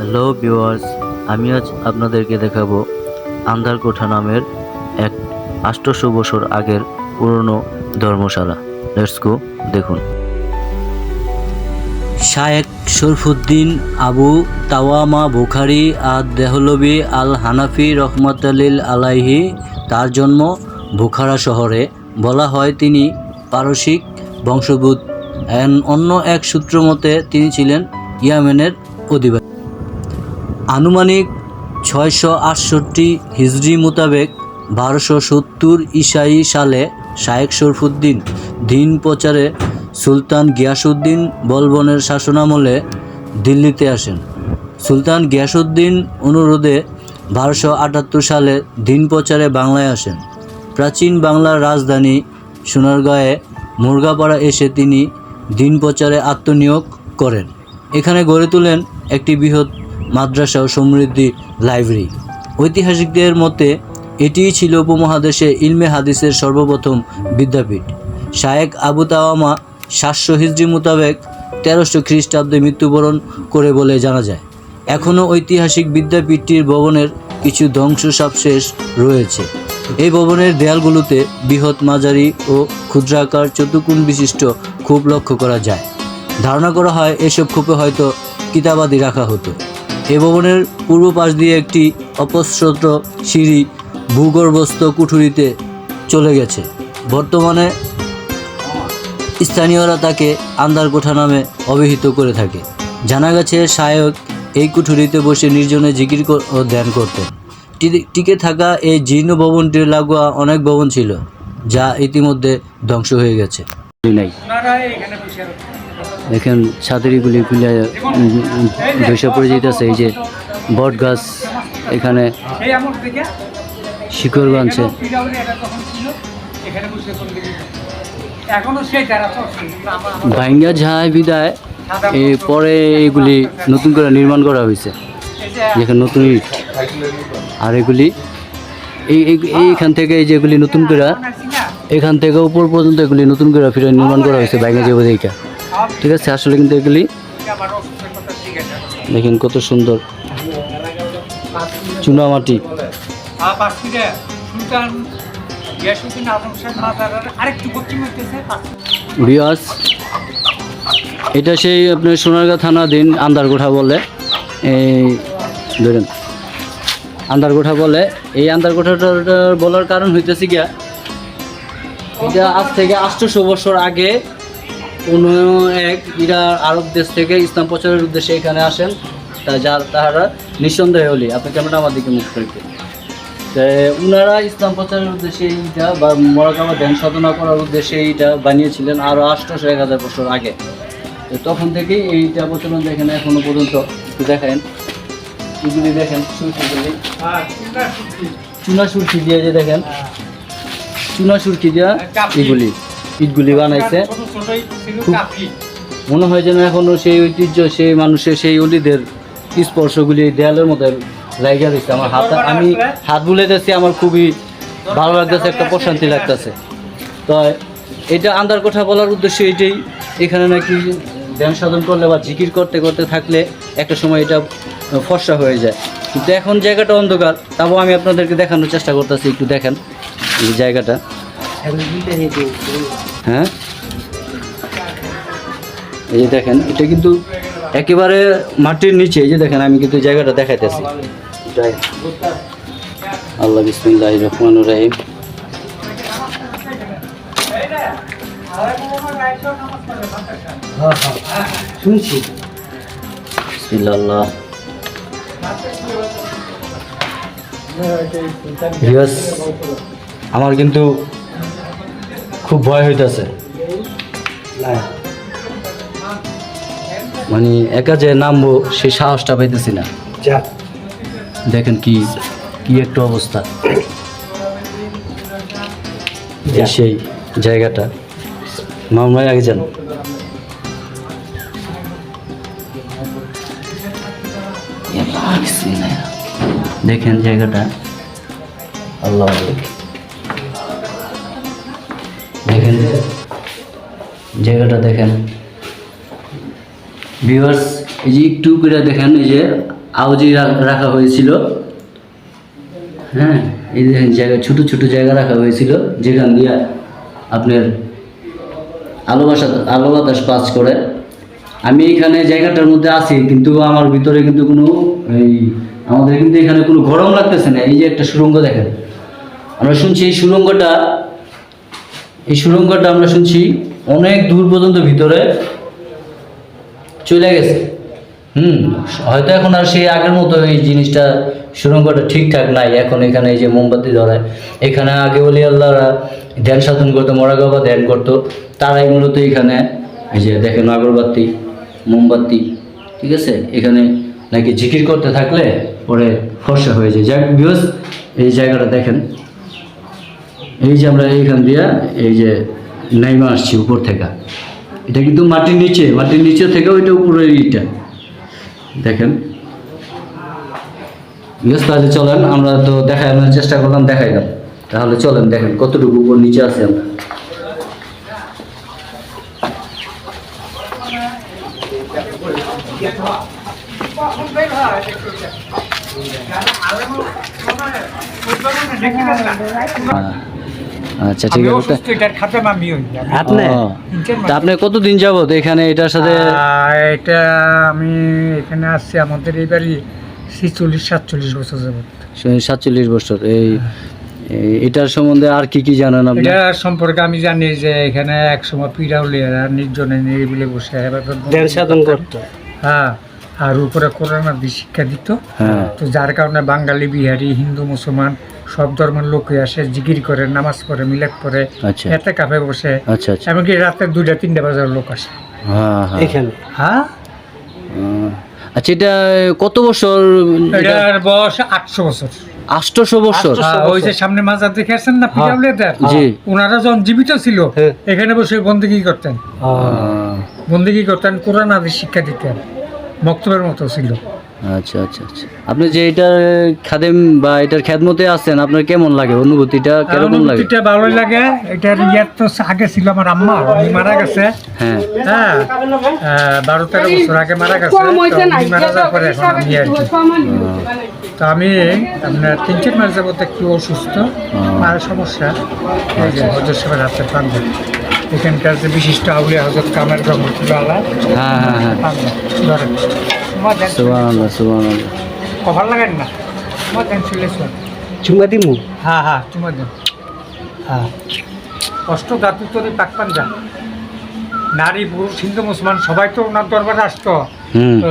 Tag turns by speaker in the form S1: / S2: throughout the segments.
S1: Hello viewers, আমি আজ আপনাদেরকে দেখাবো আন্ধারকোঠা নামের এক আষ্টশো বছর আগের পুরনো ধর্মশালা। লেটস দেখুন। শায়েক শরফুদ্দিন, আবু তাওয়ামা বুখারি আর দেহলবি আল হানাফি রহমতালিল আলাইহি, তার জন্ম বুখারা শহরে। বলা হয় তিনি পারসিক বংশোদ্ভূত। এন- অন্য এক সূত্র মতে তিনি ছিলেন ইয়ামেনের অধিবাসী। আনুমানিক ছয়শো আটষট্টি হিজরি মোতাবেক বারোশো সত্তর ইসাই সালে শায়েক শরফুদ্দিন দিন প্রচারে সুলতান গিয়াসুদ্দিন বলবনের শাসনামলে দিল্লিতে আসেন। সুলতান গিয়াসুদ্দিন অনুরোধে বারোশো আটাত্তর সালে দিন প্রচারে বাংলায় আসেন। প্রাচীন বাংলার রাজধানী সোনারগাঁয়ে মুরগাপাড়া এসে তিনি দিন প্রচারে আত্মনিয়োগ করেন। এখানে গড়ে তোলেন একটি বৃহৎ মাদ্রাসা ও সমৃদ্ধি লাইব্রেরি। ঐতিহাসিকদের মতে, এটিই ছিল উপমহাদেশে ইলমে হাদিসের সর্বপ্রথম বিদ্যাপীঠ। শায়েক আবু তাওয়ামা সাতশো হিজড়ি মোতাবেক তেরোশো খ্রিস্টাব্দে মৃত্যুবরণ করে বলে জানা যায়। এখনও ঐতিহাসিক বিদ্যাপীঠটির ভবনের কিছু ধ্বংসাবশেষ রয়েছে। এই ভবনের দেয়ালগুলোতে বৃহৎ মাঝারি ও ক্ষুদ্রাকার চতুর্কোণ বিশিষ্ট খুব লক্ষ্য করা যায়। ধারণা করা হয়, এসব খোপে হয়তো কিতাবাদি রাখা হতো। এ ভবনের পূর্ব পাশ দিয়ে একটি অপস্রত সিঁড়ি ভূগর্ভস্থ কুঠুরিতে চলে গেছে। বর্তমানে স্থানীয়রা তাকে আন্দারকোঠা নামে অভিহিত করে থাকে। জানা গেছে শায়ক এই কুঠুরিতে বসে নির্জনে জিকির ও ধ্যান করতেন। টি- টিকে থাকা এই জীর্ণ ভবনটির লাগোয়া অনেক ভবন ছিল যা ইতিমধ্যে ধ্বংস হয়ে গেছে। নাই। এখন ছাদেরিগুলি খুলে ধসে পড়ে যেতেছে এই যে বট গাছ এখানে শিকড়
S2: আমার
S1: ভাঙ্গা যায় বিদায়। এ পরে এগুলি নতুন করে নির্মাণ করা হয়েছে।
S2: এই
S1: যেখানে নতুন ইট। আর এগুলি এই, এই- এইখান থেকে এই যেগুলি নতুন করে,
S2: এখন
S1: থেকে উপর পর্যন্ত এগুলি নতুন করে ফিরে নির্মাণ করা হয়েছে ভাঙ্গা যাব ঠিক আছে, আসলে কিন্তু এগুলি। দেখেন কত সুন্দর চুনামাটি। বিয়াস এটা সেই আপনার সোনারগাঁ থানা দিন আন্দারগোঠা বলে এই ধরেন, আন্দারগোঠা বলে এই আন্দারগোঠাটা বলার কারণ হইতেছে গিয়া, এটা আজ থেকে আটশোশো বছর আগে কোনো এক ইরা আরব দেশ থেকে ইসলাম প্রচারের উদ্দেশ্যে এখানে আসেন। তা যা তাহারা নিঃসন্দেহে হলি আপনি ক্যামেরা আমার দিকে মুখ করে দিন। তো উনারা ইসলাম প্রচারের উদ্দেশ্যে এইটা বা মরাকামা ধ্যান সাধনা করার উদ্দেশ্যে এইটা বানিয়েছিলেন আরও আটশোশো এক হাজার বছর আগে। তো তখন থেকেই এইটা প্রচলন দেখেন এখনও পর্যন্ত। দেখেন। এগুলি দেখেন সুরকিগুলি
S2: আর
S1: চুনা সুরকি দিয়ে যে দেখেন। চুনা সুরকি দিয়া এগুলি। ইটগুলি বানাইছে। মনে হয় যেন এখনও সেই ঐতিহ্য, সেই মানুষের, সেই অলিদের স্পর্শগুলি দেয়ালের মধ্যে লাইগা দিচ্ছে আমার হাত আমি হাত বুলে বুলাইতেছি, আমার খুবই ভালো লাগতেছে, একটা প্রশান্তি লাগতেছে। তো এটা আন্দার কথা বলার উদ্দেশ্য এটাই। এখানে নাকি ধ্যান সাধন করলে বা জিকির করতে করতে থাকলে একটা সময় এটা ফর্সা হয়ে যায়। কিন্তু এখন জায়গাটা অন্ধকার তাও আমি আপনাদেরকে দেখানোর চেষ্টা করতেছি, একটু দেখেন এই জায়গাটা। হ্যাঁ? এই যে দেখেন, এটা কিন্তু একেবারে মাটির নিচে, এই যে দেখেন, আমি কিন্তু জায়গাটা দেখাইতেছি। আল্লাহ বিসমিল্লাহ রহমান রাহিম।
S3: শুনছি।
S1: আমার কিন্তু খুব ভয় হইতেছে। মানে একা যে নামবো সেই সাহসটা পাইতেছি না। দেখেন কি কি একটা অবস্থা। সেই জায়গাটা। মামলায় আগে যান। দেখেন জায়গাটা। আল্লাহ দেখেন। জায়গাটা দেখেন। ভিউয়ার্স এই যে একটু করে দেখেন, এই যে আউজি রাখা হয়েছিল। হ্যাঁ এই যে জায়গা, ছোটো ছোটো জায়গা রাখা হয়েছিল, যেখান দিয়ে আপনার আলো বাসা, আলো বাতাস পাস করে। আমি এখানে জায়গাটার মধ্যে আছি, কিন্তু আমার ভিতরে কিন্তু কোনো এই, আমাদের কিন্তু এখানে কোনো গরম লাগতেছে না। এই যে একটা সুড়ঙ্গ দেখেন। আমরা শুনছি এই সুড়ঙ্গটা এই সুড়ঙ্গটা আমরা শুনছি অনেক দূর পর্যন্ত ভিতরে চলে গেছে। হুম, হয়তো এখন আর সেই আগের মতো এই জিনিসটা সুরঙ্গটা ঠিকঠাক নাই। এখন এখানে এই যে মোমবাতি ধরায় এখানে আগে বলি আল্লাহরা ধ্যান সাধন করতো মরাগাবা ধ্যান করতো। তারাই মূলত এখানে এই যে দেখেন আগরবাতি, মোমবাতি, ঠিক আছে? এখানে নাকি জিকির করতে থাকলে পরে ফর্সা হয়ে যায়। যাক বিহস এই জায়গাটা দেখেন। এই যে আমরা এইখান দিয়া এই যে নাইমা আসছি উপর থেকে। এটা কিন্তু মাটির নিচে মাটির নিচে থেকে ওইটা উপরের ইটা। দেখেন। বেশ, তাহলে চলেন, আমরা তো দেখানোর চেষ্টা করলাম, দেখাইলাম। তাহলে চলেন, দেখেন, কতটুকু উপর নিচে আছে আমরা। হ্যাঁ। আচ্ছা ঠিক আছে।
S2: এটার খাতাম আমি।
S3: আপনি?
S1: তা আপনি কতদিন যাবত এখানে এটার সাথে?
S2: এটা আমি এখানে আসছি আমাদের এইবারই ছিচল্লিশ সাতচল্লিশ বছর যাবত
S1: সাতচল্লিশ বছর। এই এটার সম্বন্ধে আর কি কি জানেন আপনি?
S2: এটা সম্পর্কে আমি জানি যে এখানে এক সময় পিরাউলিয়ারা নির্জনে নিরিবিলে বসে এবার
S3: ধ্যান সাধন করতো।
S2: হ্যাঁ আর উপরে কোরআন দিয়ে শিক্ষা দিত।
S1: হ্যাঁ।
S2: তো যার কারণে বাঙালি বিহারি হিন্দু মুসলমান সব ধর্মের লোকই আসে জিকির করে নামাজ পড়ে মিলাদ পড়ে
S1: আচ্ছা।
S2: এতে কাপে বসে।
S1: আচ্ছা আচ্ছা।
S2: এমনকি রাতে দুইটা তিনটা বাজার লোক আসে।
S1: হ্যাঁ হ্যাঁ
S3: এখানে?
S2: হ্যাঁ?
S1: আচ্ছা এটা কত বছর?
S2: এটার বয়স আটশো বছর।
S1: আষ্টশো বছর?
S2: হ্যাঁ, ওই যে সামনে মাজার দেখে আসছেন না পিরাউলিয়াদের?
S1: জি।
S2: ওনারা যখন জীবিত ছিল
S3: হ্যাঁ।
S2: এখানে বসে বন্দিগি করতেন? বন্দিগি করতেন? কোরআন আদি শিক্ষা দিতেন। মক্তবের মতো ছিল।
S1: আচ্ছা আচ্ছা আচ্ছা। আপনি যে এটার খাদেম বা এটার খেদমতে আছেন আপনার কেমন লাগে? অনুভূতিটা কীরকম লাগে?
S2: অনুভূতিটা ভালোই লাগে। এটার ইয়ার তো আগে ছিল আমার আম্মা উনি মারা গেছে।
S1: হ্যাঁ।
S2: হ্যাঁ বারো তেরো বছর আগে মারা গেছে তো মারা যাওয়ার পরে এখন আমি আর তো আমি আপনার তিন চার মাস যাবত একটু অসুস্থ আর সমস্যা। এই যে হজর সাহেবের হাতে পান্ডা এখানকার যে বিশিষ্ট আউলিয়া হজরত কামের রহমতুল্লাহ
S1: হ্যাঁ হ্যাঁ হ্যাঁ।
S2: কভার না।
S3: চুমা দিমু?
S2: হ্যাঁ হ্যাঁ দেন হ্যাঁ। কষ্ট তোরে নারী পুরুষ হিন্দু মুসলমান সবাই তো ওনার দরবারে আসতো।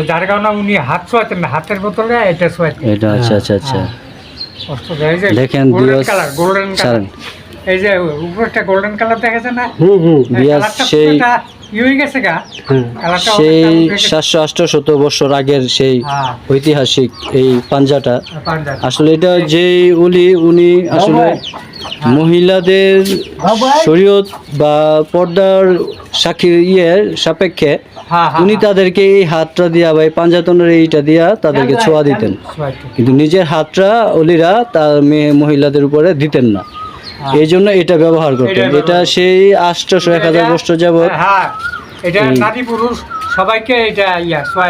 S2: যার কারণে উনি হাত ছোঁয়াতেন না হাতের বোতলে এটা ছোঁয়াতেন
S1: এটা আচ্ছা আচ্ছা আচ্ছা।
S2: কষ্ট যে
S1: দেখেন
S2: গোল্ডেন কালার গোল্ডেন কালার এই যে উপরে একটা গোল্ডেন কালার দেখা যায় না?
S3: হুম হুম।
S2: এই
S1: বিয়াস
S2: কালারটা
S1: সেই
S2: হয়ে
S3: হ্যাঁ
S1: সেই। সাতশো আটশো বছর আগের সেই
S2: হ্যাঁ।
S1: ঐতিহাসিক এই পাঞ্জাটা। আসলে এটা যেই উলি উনি আসলে মহিলাদের শরীয়ত বা পর্দার সাক্ষী ইয়ে সাপেক্ষে
S2: হ্যাঁ হ্যাঁ
S1: উনি তাদেরকে এই হাতটা দিয়া বা এই পাঞ্জাতনের এইটা দিয়া তাদেরকে ছোঁয়া দিতেন। কিন্তু নিজের হাতটা অলিরা তার মেয়ে মহিলাদের উপরে দিতেন না। এই জন্য এটা ব্যবহার করতেন
S2: এটা
S1: সেই আষ্টশো এক হাজার বছর যাবৎ
S2: হ্যাঁ এটা
S1: এই-
S2: নারী পুরুষ সবাইকে এটা ইয়া ছোঁয়া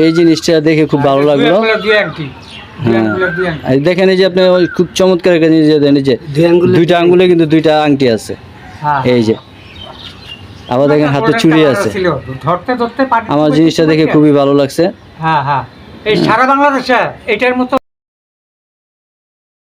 S1: এই জিনিসটা দেখে খুব ভালো লাগল।
S2: দুই আংটি। দুই
S1: হ্যাঁ। দেখেন এই যে আপনি ওই খুব চমৎকার একটা জিনিস এই যে দুইটা আঙ্গুলে কিন্তু দুইটা আংটি আছে।
S2: হ্যাঁ।
S1: এই যে। আবার দেখেন হাতে চুড়ি আছে।
S2: ধরতে ধরতে
S1: আমার জিনিসটা দেখে খুবই ভালো লাগছে।
S2: হ্যাঁ হ্যাঁ। এই সারা বাংলাদেশে এটার মতো